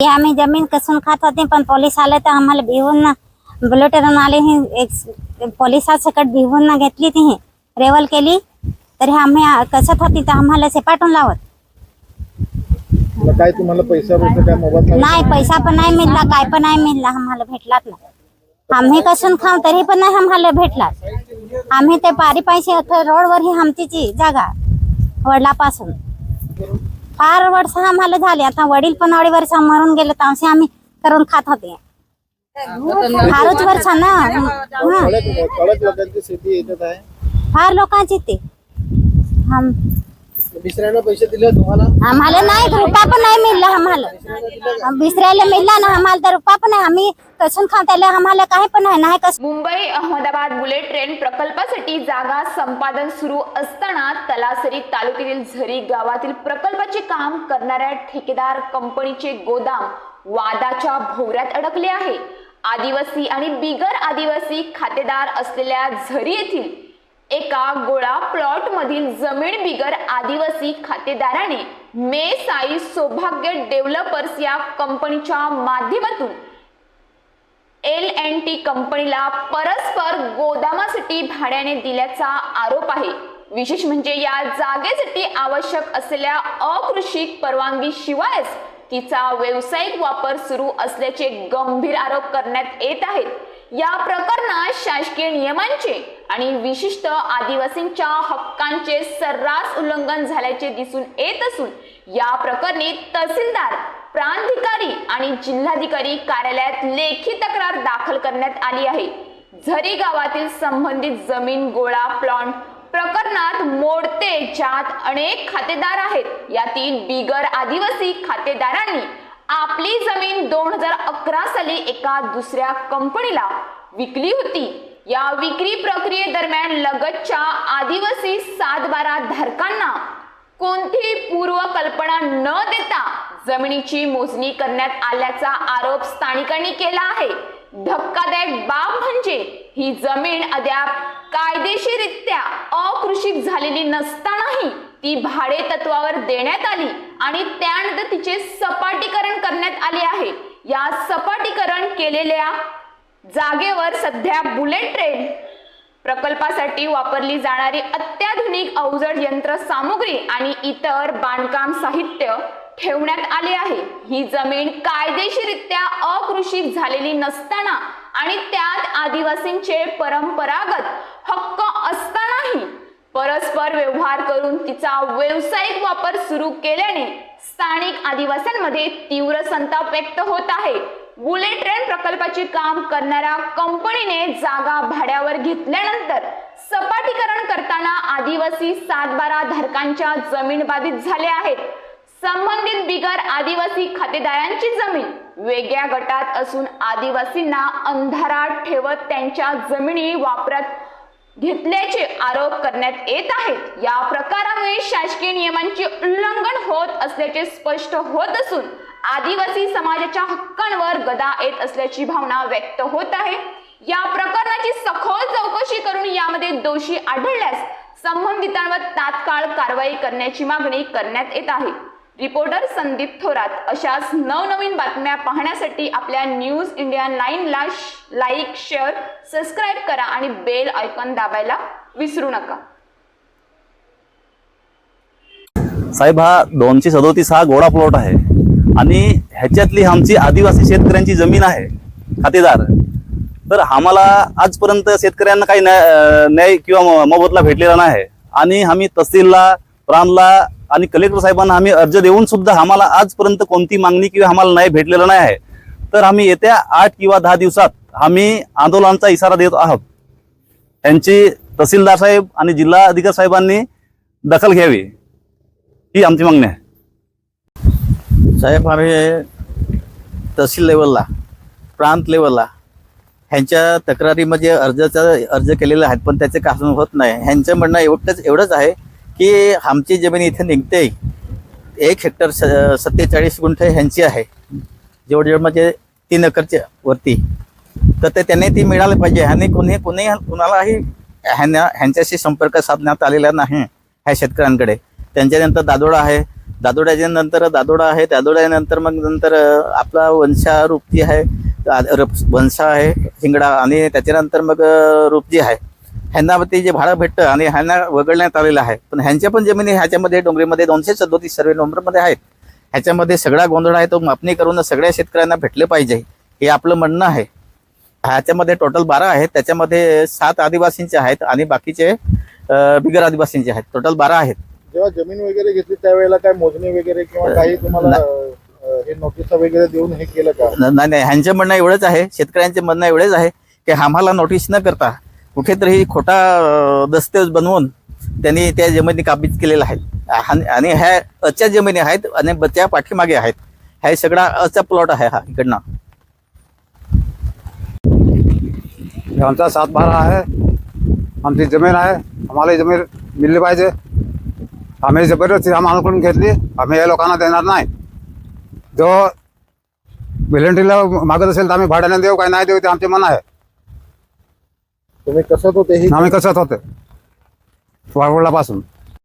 हे आम्ही जमीन कसून खात होते पण पोलीस आले तर आम्हाला भिवून ना बुलेटिन आले ही एक पोलिसासकट भिवून ना घेतली ती रेवल केली तर आम्ही कसत होती तर आम्हाला से पाठवून लावत। काय तुम्हाला पैसा पैसा नाही? पैसा पण नाही मिळला काय पण नाही मिळला आम्हाला भेटलाच ना। आम्ही कसून खाऊ तरी पण नाही आम्हाला भेटला आम्ही ते पारी पायशी रोडवर ही आमचीची जागा वडिलापासून। फार वर्ष आम्हाला झाले. आता वडील पण अडी वर्ष मरून गेले तर आम्ही करून खात होते. फारच वर्ष ना. हं. लोकांची आहे. फार लोकांची ते. आम- दुसऱ्यांना पैसे दिले तुम्हाला? आम्हाला नाही रुपया पण नाही मिळला आम्हाला. दुसऱ्याला मिळला ना आम्हाला तर रुपया पण नाही. आम्ही कसून खाऊ त्याला आम्हाला काही पण नाही नाही कसं मुंबई अहमदाबाद बुलेट ट्रेन प्रकल्पासाठी जागा संपादन सुरू असताना तलासरी तालुक्यातील झरी गावातील प्रकल्पाचे काम करणाऱ्या ठेकेदार कंपनीचे गोदाम वादाच्या भोवऱ्यात अडकले आहे. आदिवासी आणि बिगर आदिवासी खातेदार असलेल्या झरी येथील एका गोळा प्लॉट मधील जमीन बिगर आदिवासी खातेदाराने मे साई सौभाग्य डेव्हलपर्स या कंपनीच्या माध्यमातून एल एन टी कंपनीला परस्पर गोदामासाठी भाड्याने दिल्याचा आरोप आहे. विशेष म्हणजे या जागेसाठी आवश्यक असलेल्या अकृषिक परवानगी शिवायच तिचा व्यावसायिक वापर सुरू असल्याचे गंभीर आरोप करण्यात येत आहेत. या प्रकरणात शासकीय नियमांचे आणि विशिष्ट आदिवासींच्या हक्कांचे सर्रास उल्लंघन झाल्याचे दिसून येत असून या प्रकरणी तहसीलदार प्रांधिकारी आणि जिल्हाधिकारी कार्यालयात लेखी तक्रार दाखल करण्यात आली आहे. झरी गावातील संबंधित जमीन गोळा प्लॉट प्रकरणात मोडते ज्यात अनेक खातेदार आहेत. यातील बिगर आदिवासी खातेदारांनी आपली जमीन दोन हजार अकरा साली एका दुसऱ्या कंपनीला विकली होती. या विक्री प्रक्रियेदरम्यान लगतच्या आदिवासी सातबारा धारकांना कोणतीही पूर्व कल्पना न देता जमिनीची मोजणी करण्यात आल्याचा आरोप स्थानिकांनी केला आहे. धक्कादायक बाब म्हणजे ही जमीन अद्याप कायदेशीररित्या अकृषिक झालेली नसतानाही ती भाडे तत्वावर देण्यात आली आणि त्यानंतर तिचे सपाटीकरण करण्यात आले आहे. या सपाटीकरण केलेल्या जागेवर सध्या बुलेट ट्रेन प्रकल्पासाठी वापरली जाणारी अत्याधुनिक अवजड यंत्र सामुग्री आणि इतर बांधकाम साहित्य ठेवण्यात आले आहे. ही जमीन कायदेशीरित्या अकृषिक झालेली नसताना आणि त्यात आदिवासींचे परंपरागत हक्क असतानाही परस्पर व्यवहार करून तिचा व्यावसायिक वापर सुरू केल्याने स्थानिक आदिवासींमध्ये तीव्र संताप व्यक्त होत आहे. बुलेट ट्रेन प्रकल्पाचे काम करणाऱ्या कंपनीने जागा भाड्यावर घेतल्यानंतर सपाटीकरण करताना आदिवासी सातबारा धारकांच्या जमीन बाधित झाल्या आहेत. संबंधित बिगर आदिवासी खातेदारांची जमीन वेगळ्या गटात असून आदिवासींना अंधारात ठेवत त्यांच्या जमिनी वापरत घेतल्याचे आरोप करण्यात येत आहेत. या प्रकारामुळे शासकीय नियमांचे उल्लंघन होत असल्याचे स्पष्ट होत असून आदिवासी समाजाच्या हक्कांवर गदा येत असल्याची भावना व्यक्त होत आहे. या प्रकरणाची सखोल चौकशी करून यामध्ये दोषी आढळल्यास संबंधितांवर तात्काळ कारवाई करण्याची मागणी करण्यात येत आहे. रिपोर्टर संदीप थोरात अशाच नवनवीन बातम्या पाहण्यासाठी आपल्या न्यूज इंडिया नाईनला लाईक शेअर सबस्क्राईब करा आणि बेल आयकॉन दाबायला विसरू नका. साहेब हा दोनशे सदोतीस हा गोडा प्लॉट आहे. आणि ह्याच्यातली आमची आदिवासी शेतकऱ्यांची जमीन आहे खातेदार. तर आम्हाला आजपर्यंत शेतकऱ्यांना काही न्याय न्याय किंवा मोबदला भेटलेला नाही. आणि आम्ही तहसीलला प्रांतला आणि कलेक्टर साहेबांना आम्ही अर्ज देऊन सुद्धा आम्हाला आजपर्यंत कोणती मागणी किंवा आम्हाला नाही भेटलेलं नाही आहे. तर आम्ही येत्या आठ किंवा दहा दिवसात आम्ही आंदोलनाचा इशारा देत आहोत. त्यांची तहसीलदार साहेब आणि जिल्हा अधिकारी साहेबांनी दखल घ्यावी. ही आमची मागणी आहे. साहेब आम्ही तहसील लेवलला प्रांत लेवलला ह्यांच्या तक्रारीमध्ये अर्जाचा अर्ज केलेले आहेत पण त्याचे कासून होत नाही. ह्यांचं म्हणणं एवढंच एवढंच आहे की आमची जमीन इथे निघते. एक हेक्टर स सत्तेचाळीस गुंठे ह्यांची आहे. जवळजवळ म्हणजे तीन एकरच्या वरती. तर ते त्यांनी ती मिळाली पाहिजे. ह्याने कोणी कोणी कुणालाही ह्यांना ह्यांच्याशी संपर्क साधण्यात आलेला नाही ह्या शेतकऱ्यांकडे. त्यांच्यानंतर दादोडा आहे. दादोड्याच्या नंतर दादोडा आहे. दादोड्यानंतर मग नंतर आपला वंशा रूपजी आहे. रप- वंशा आहे हिंगडा आणि त्याच्यानंतर मग रूपजी आहे. ह्यांना ते जे भाडं भेटतं आणि ह्यांना वगळण्यात आलेलं आहे. पण ह्यांच्या पण जमिनी ह्याच्यामध्ये डोंगरीमध्ये दोनशे सदोतीस सर्वे नंबरमध्ये आहेत. ह्याच्यामध्ये सगळा गोंधळ आहे. तो मापणी करून सगळ्या शेतकऱ्यांना भेटले पाहिजे. हे आपलं म्हणणं आहे. ह्याच्यामध्ये टोटल बारा आहेत. त्याच्यामध्ये सात आदिवासींचे आहेत आणि बाकीचे बिगर आदिवासींचे आहेत. टोटल बारा आहेत. जेव्हा जमीन वगैरे घेतली त्यावेळेला काय मोजणी वगैरे किंवा काही तुम्हाला हे नोटीस वगैरे देऊन हे केलं का? नाही नाही. ह्यांचं म्हणणं एवढंच आहे. शेतकऱ्यांचे म्हणणं एवढेच आहे की आम्हाला नोटीस न करता कुठेतरी खोटा दस्तऐवज बनवून त्यांनी त्या जमिनी काबीज केलेल्या आहेत. आणि आणि ह्या अच्या जमिनी आहेत आणि त्या पाठीमागे आहेत. हे सगळा अचा प्लॉट आहे हा इकडनं. आमचा सातबारा आहे. आमची जमीन आहे. आम्हाला जमीन मिळली पाहिजे. आम्ही जबरदस्ती आम्हाला घेतली? आम्ही या लोकांना देणार नाही. जो व्हिलेंटरीला मागत असेल तर आम्ही भाड्याने देऊ काय नाही देऊ ते आमचे मन आहे. तुम्ही कसं होते आम्ही कसं होते वाळवळापासून